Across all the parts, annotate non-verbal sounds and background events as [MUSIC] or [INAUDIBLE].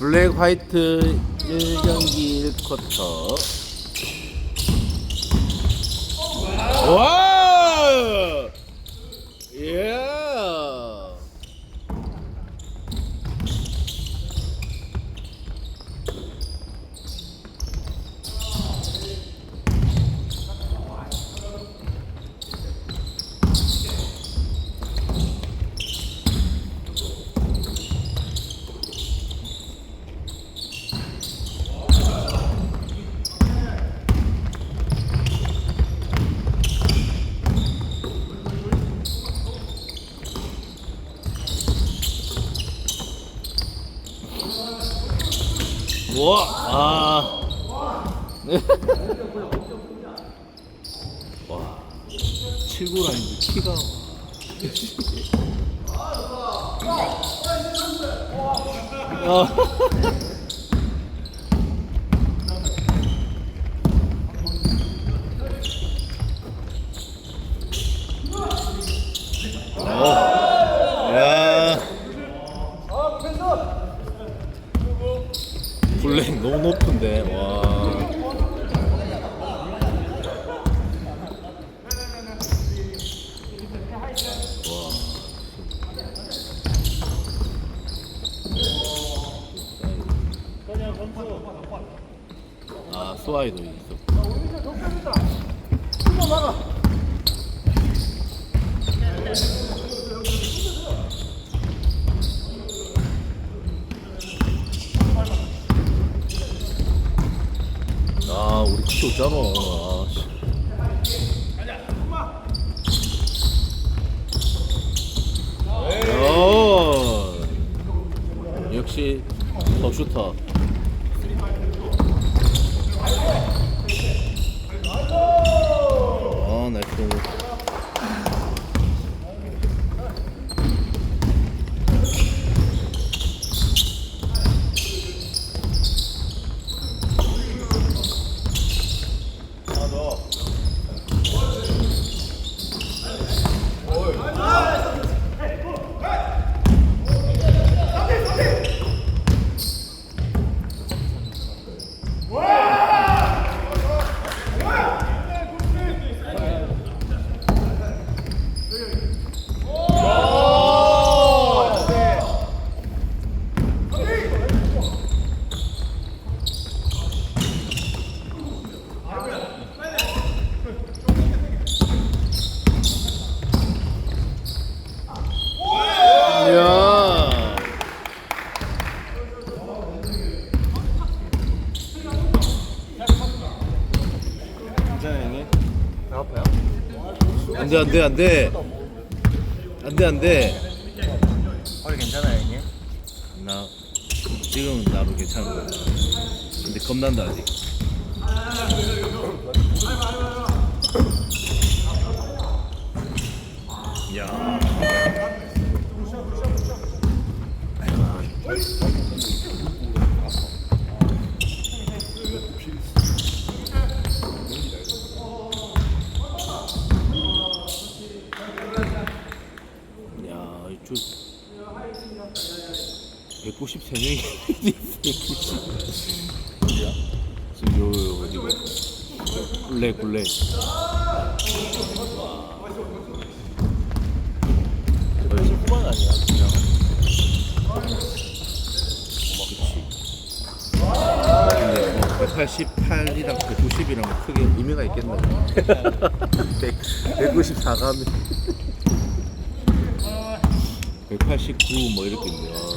블랙 화이트 1경기 1쿼터 와! 예! 와! 아. 와. 7구라인데 키가 와. 어. 야. 블랙 너무 높은데 와. 스와이도 있어. 아우 리 키도 없잖아. 아, 씨. 어. 역시 더 슈터. 아 나이스. 이야. 괜찮아요 형님? 배 아파요? 안돼 안돼 안돼. 안돼 안돼. 허리 괜찮아요 형님? 나 지금은 나도 괜찮은 거야 근데 겁난다 아직 야 야, 이쪽 193명이 190. 어디야? 지금 요, 요, 어디고? 굴레, 굴레. 거의 후반 아니야 그냥 근데 뭐 188이랑 190이랑 크게 의미가 있겠나? 100, 194가면 189 뭐 이렇게 있네요.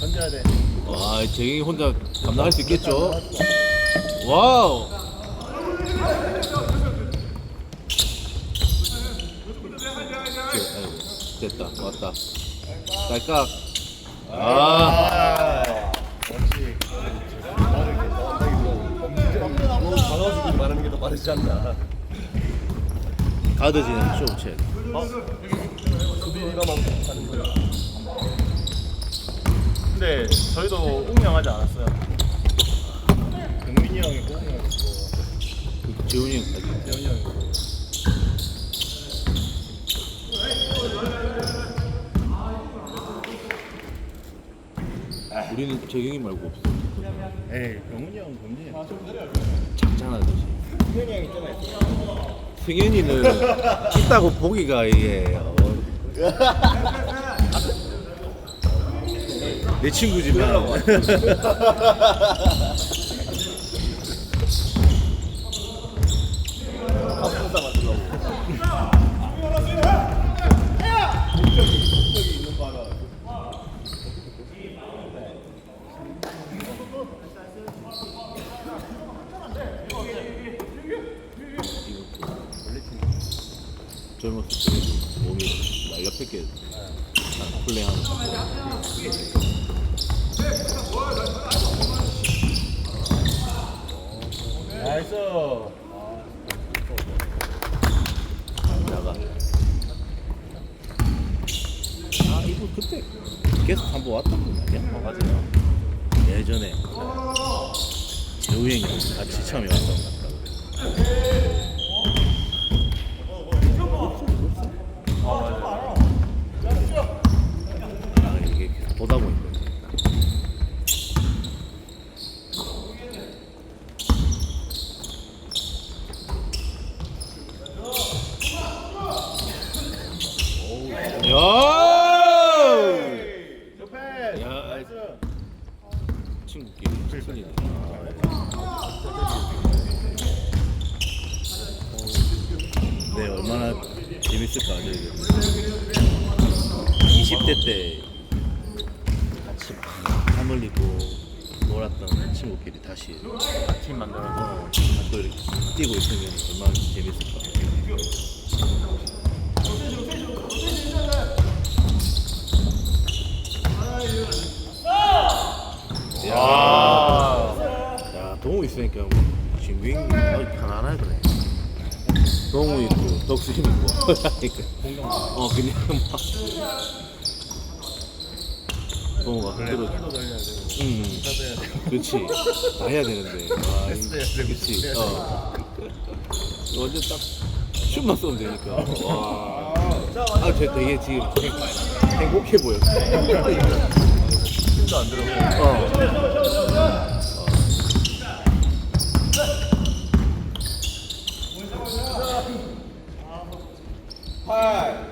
던져야 돼 와, 재경이 혼자 감당할 수 있겠죠? 와우! 오케이, 아이고, 됐다, 왔다. 깔깍. 아, 역시 너무 받아주고 말하는 게 더 빠르지 않나 가드지는 쇼 체. 어? 수비가 막 하는 거야 근데 저희도 웅명하지 않았어요 경민이 형이 웅명했고 재훈이 형까지. 재현이 형. 우리는 재경이 말고 없어. 에이 병훈이 형 범진이 형. 작잖아듯이. 승현이 형이 좀 승현이는 있다고 보기가 이게 어, [LAUGHS] 내 친구지만. 젊었을 때 몸이 막 옆에 게 플레이하는 거. 나가. 아 이거 그때 계속 한번 왔던 분 아니야? 어, 맞아요. 예전에 재우 형이 같이 처음에 왔던 것 같다. 아 이게 계속 보다 보니까. 야! 옆에. 야. 나이스. 친구끼리 친이네. 네, 얼마나 재밌을까, 저희 20대 때 같이 땀 흘리고 놀았던 친구끼리 다시 팀 만들어서. 어, 또 이렇게 뛰고 있으면 얼마나 재밌을까. 야, 야 동우 있으니까 진윙 아주 편안하더네. 동우 있고 덕수 있고 그러니까 어 그냥 막 돌려야 되고. 음. 그렇지. 다 해야 되는데. [LAUGHS] 되고, 그렇지. 어. 완전 딱 슛만 쏘면 되니까. 와. 아, 저 되게 지금 행- 행복해 보여. [LAUGHS] 힘도 안 들어가고. 어. 诶